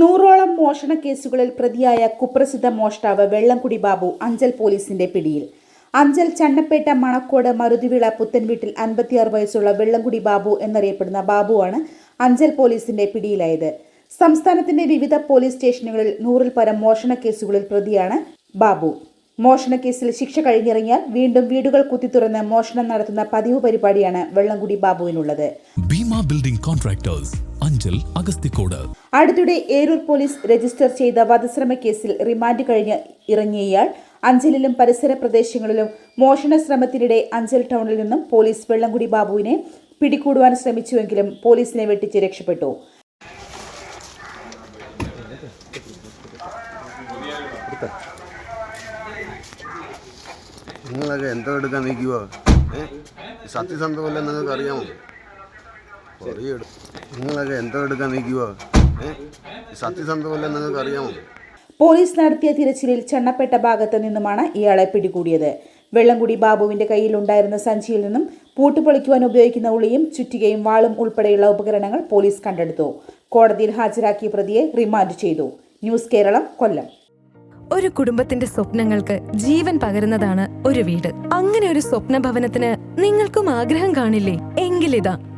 നൂറോളം മോഷണ കേസുകളിൽ പ്രതിയായ കുപ്രസിദ്ധ മോഷ്ടാവ് വെള്ളംകുടി ബാബു അഞ്ചൽ പോലീസിന്റെ പിടിയിൽ. അഞ്ചൽ ചണ്ണപ്പേട്ട മണക്കോട് മരുതിവിള പുത്തൻവീട്ടിൽ അൻപത്തിയാറ് വയസ്സുള്ള വെള്ളംകുടി ബാബു എന്നറിയപ്പെടുന്ന ബാബുവാണ് അഞ്ചൽ പോലീസിന്റെ പിടിയിലായത്. സംസ്ഥാനത്തിന്റെ വിവിധ പോലീസ് സ്റ്റേഷനുകളിൽ നൂറിൽ പരം മോഷണ കേസുകളിൽ പ്രതിയാണ് ബാബു. മോഷണ കേസിൽ ശിക്ഷ കഴിഞ്ഞിറങ്ങിയാൽ വീണ്ടും വീടുകൾ കുത്തിത്തുറന്ന് മോഷണം നടത്തുന്ന പതിവ് പരിപാടിയാണ് വെള്ളംകുടി ബാബുവിനുള്ളത്. ബിൽഡിംഗ് കോൺട്രാക്ടേഴ്സ് അഞ്ചൽ അഗസ്തിക്കോട് അടുത്തിടെ ഏരൂർ പോലീസ് രജിസ്റ്റർ ചെയ്ത വധശ്രമ കേസിൽ റിമാൻഡ് കഴിഞ്ഞ് ഇറങ്ങിയ ഇയാൾ അഞ്ചലിലും പരിസര പ്രദേശങ്ങളിലും മോഷണ ശ്രമത്തിനിടെ അഞ്ചൽ ടൗണിൽ നിന്നും പോലീസ് വെള്ളംകുടി ബാബുവിനെ പിടികൂടുവാൻ ശ്രമിച്ചുവെങ്കിലും പോലീസിനെ വെട്ടിച്ച് രക്ഷപ്പെട്ടു. നിങ്ങളൊക്കെ എന്തോ എടുക്കാൻ നിൽക്കുവോ? ഏ? സത്യസന്ധമല്ല നിങ്ങൾക്ക് അറിയാമോ നിങ്ങളൊക്കെ എന്തോ എടുക്കാൻ നിൽക്കുവോ ഏ? സത്യസന്ധമല്ല നിങ്ങൾക്ക് അറിയാമോ? പോലീസ് നടത്തിയ തിരച്ചിലിൽ ചെണ്ണപ്പെട്ട ഭാഗത്ത് നിന്നുമാണ് ഇയാളെ പിടികൂടിയത്. വെള്ളംകുടി ബാബുവിന്റെ കയ്യിലുണ്ടായിരുന്ന സഞ്ചിയിൽ നിന്നും പൂട്ടുപൊളിക്കുവാൻ ഉപയോഗിക്കുന്ന ഉളിയും ചുറ്റികയും വാളും ഉൾപ്പെടെയുള്ള ഉപകരണങ്ങൾ പോലീസ് കണ്ടെടുത്തു. കോടതിയിൽ ഹാജരാക്കിയ പ്രതിയെ റിമാൻഡ് ചെയ്തു. ന്യൂസ് കേരളം കൊല്ലം. ഒരു കുടുംബത്തിന്റെ സ്വപ്നങ്ങൾക്ക് ജീവൻ പകരുന്നതാണ് ഒരു വീട്. അങ്ങനെ ഒരു സ്വപ്ന ഭവനത്തിന് നിങ്ങൾക്കും ആഗ്രഹം കാണില്ലേ? എങ്കിലിതാ